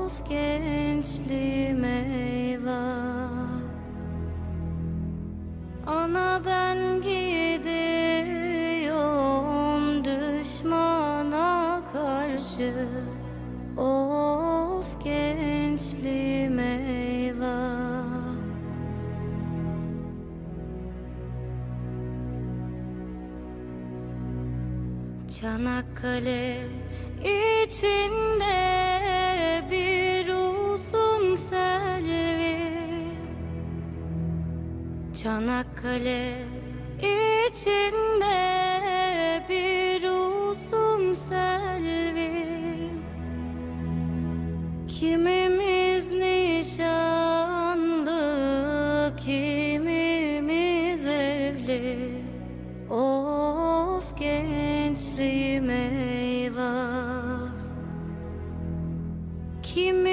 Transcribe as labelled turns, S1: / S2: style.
S1: Of gençliğim eyvah. Ana ben gidiyorum düşmana karşı. Of gençliğim eyvah. Çanakkale içinde Çanakkale içinde bir uzun selvi. Kimimiz nişanlı, kimimiz evli. Of gençliğim eyvah Kimimiz